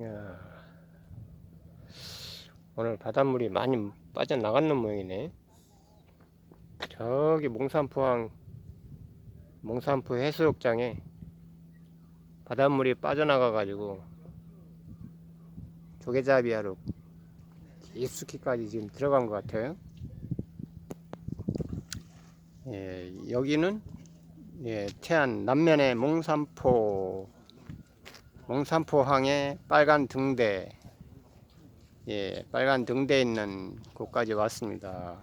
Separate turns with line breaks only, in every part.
야. 오늘 바닷물이 많이 빠져나갔는 모양이네. 저기 몽산포항 몽산포 해수욕장에 바닷물이 빠져나가 가지고 조개잡이 하러 깊숙이까지 지금 들어간 것 같아요. 예, 여기는 예, 태안 남면의 몽산포 몽산포항의 빨간 등대 예, 빨간 등대 있는 곳까지 왔습니다.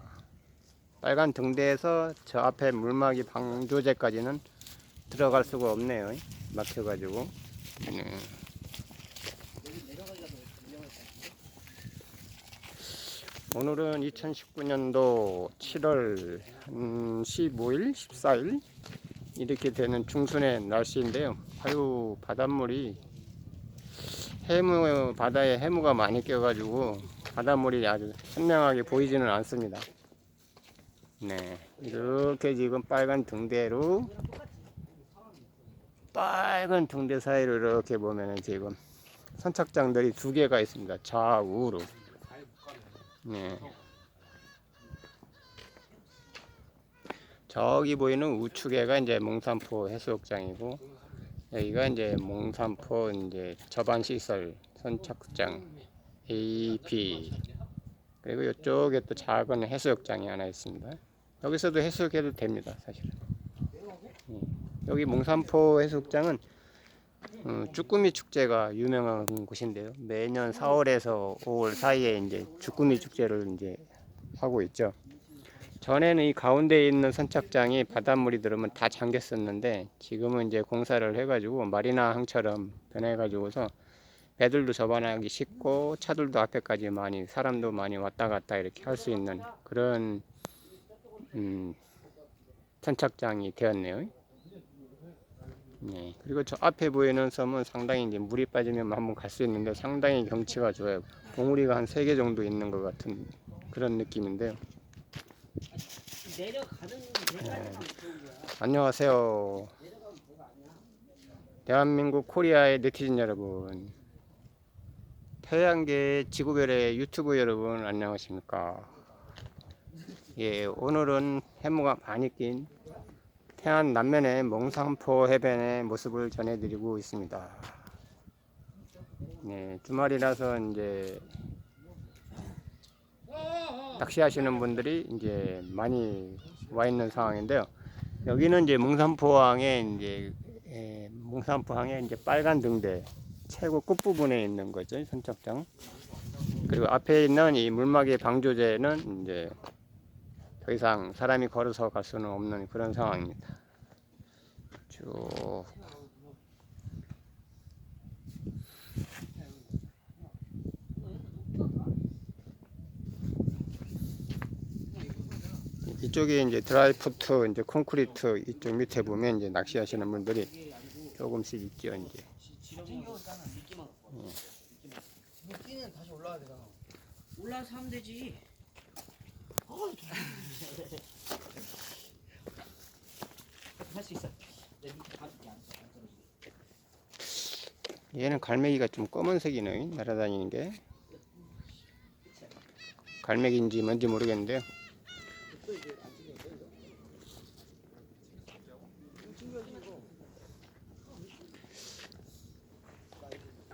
빨간 등대에서 저 앞에 물막이 방조제까지는 들어갈 수가 없네요. 막혀가지고. 네. 오늘은 2019년도 7월 15일, 14일 이렇게 되는 중순의 날씨인데요. 아유 바닷물이 해무 바다에 해무가 많이 껴가지고 바닷물이 아주 선명하게 보이지는 않습니다. 네, 이렇게 지금 빨간 등대로 빨간 등대 사이로 이렇게 보면은 지금 선착장들이 두 개가 있습니다. 좌우로. 네. 저기 보이는 우측에가 이제 몽산포 해수욕장이고 여기가 이제 몽산포 이제 저반 시설 선착장 AP 그리고 이쪽에 또 작은 해수욕장이 하나 있습니다. 여기서도 해수욕해도 됩니다, 사실은. 음. 여기 몽산포 해수욕장은 음, 쭈꾸미 축제가 유명한 곳인데요. 매년 4월에서 5월 사이에 이제 쭈꾸미 축제를 이제 하고 있죠. 전에는 이 가운데에 있는 선착장이 바닷물이 들으면 다 잠겼었는데 지금은 이제 공사를 해가지고 마리나 항처럼 변해가지고서 배들도 접안하기 쉽고 차들도 앞에까지 많이 사람도 많이 왔다 갔다 이렇게 할 수 있는 그런 음, 선착장이 되었네요. 네. 그리고 저 앞에 보이는 섬은 상당히 이제 물이 빠지면 한번 갈 수 있는데 상당히 경치가 좋아요. 봉우리가 한 세 개 정도 있는 것 같은 그런 느낌인데요. 안녕하세요. 대한민국 코리아의 네티즌 여러분. 태양계 지구별의 유튜브 여러분 안녕하십니까. 예, 오늘은 해무가 많이 낀 태안 남면의 몽산포 해변의 모습을 전해드리고 있습니다. 네, 주말이라서 이제 낚시하시는 분들이 이제 많이 와 있는 상황인데요. 여기는 이제 몽산포항에 이제 에, 몽산포항에 이제 빨간 등대 최고 끝 부분에 있는 거죠 선착장. 그리고 앞에 있는 이 물막이 방조제는 이제 더 이상 사람이 걸어서 갈 수는 없는 그런 상황입니다. 쭉 이쪽에 이제 드라이푸트 이제 콘크리트 이쪽 밑에 보면 이제 낚시하시는 분들이 조금씩 있죠 이제.
물기는 다시 올라와야 되잖아.
올라서 하면 되지. 할수 있어.
얘는 갈매기가 좀 검은색이네 날아다니는 게 갈매기인지 뭔지 모르겠는데요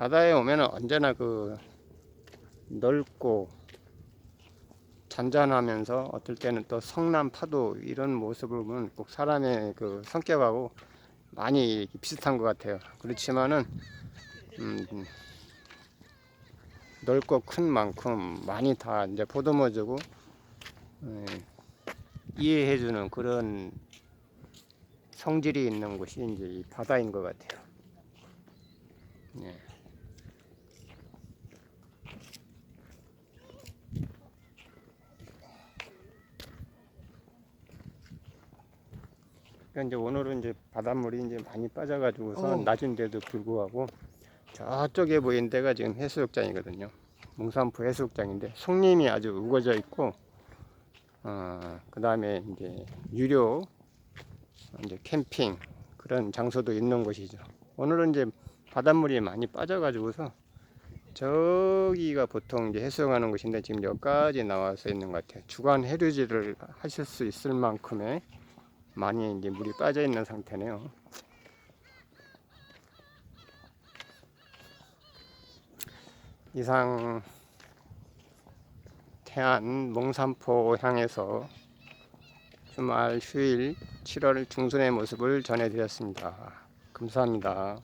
바다에 오면 언제나 그 넓고 잔잔하면서 어떨 때는 또 성난 파도 이런 모습을 보면 꼭 사람의 그 성격하고 많이 비슷한 것 같아요. 그렇지만은 음, 넓고 큰 만큼 많이 다 이제 보듬어주고 음, 이해해주는 그런 성질이 있는 곳이 이제 이 바다인 것 같아요. 네. 그러니까 이제 오늘은 이제 바닷물이 이제 많이 빠져가지고서
어.
낮은데도 불구하고 저쪽에 보이는 데가 지금 해수욕장이거든요. 몽산포 해수욕장인데 송림이 아주 우거져 있고, 어, 그 다음에 이제 유료 이제 캠핑 그런 장소도 있는 곳이죠. 오늘은 이제 바닷물이 많이 빠져가지고서 저기가 보통 이제 해수욕하는 곳인데 지금 여기까지 나와서 있는 것 같아요. 주간 해류질을 하실 수 있을 만큼의 많이 이제 물이 빠져 있는 상태네요. 이상 태안 몽산포 향해서 주말 휴일 7월 중순의 모습을 전해드렸습니다. 감사합니다.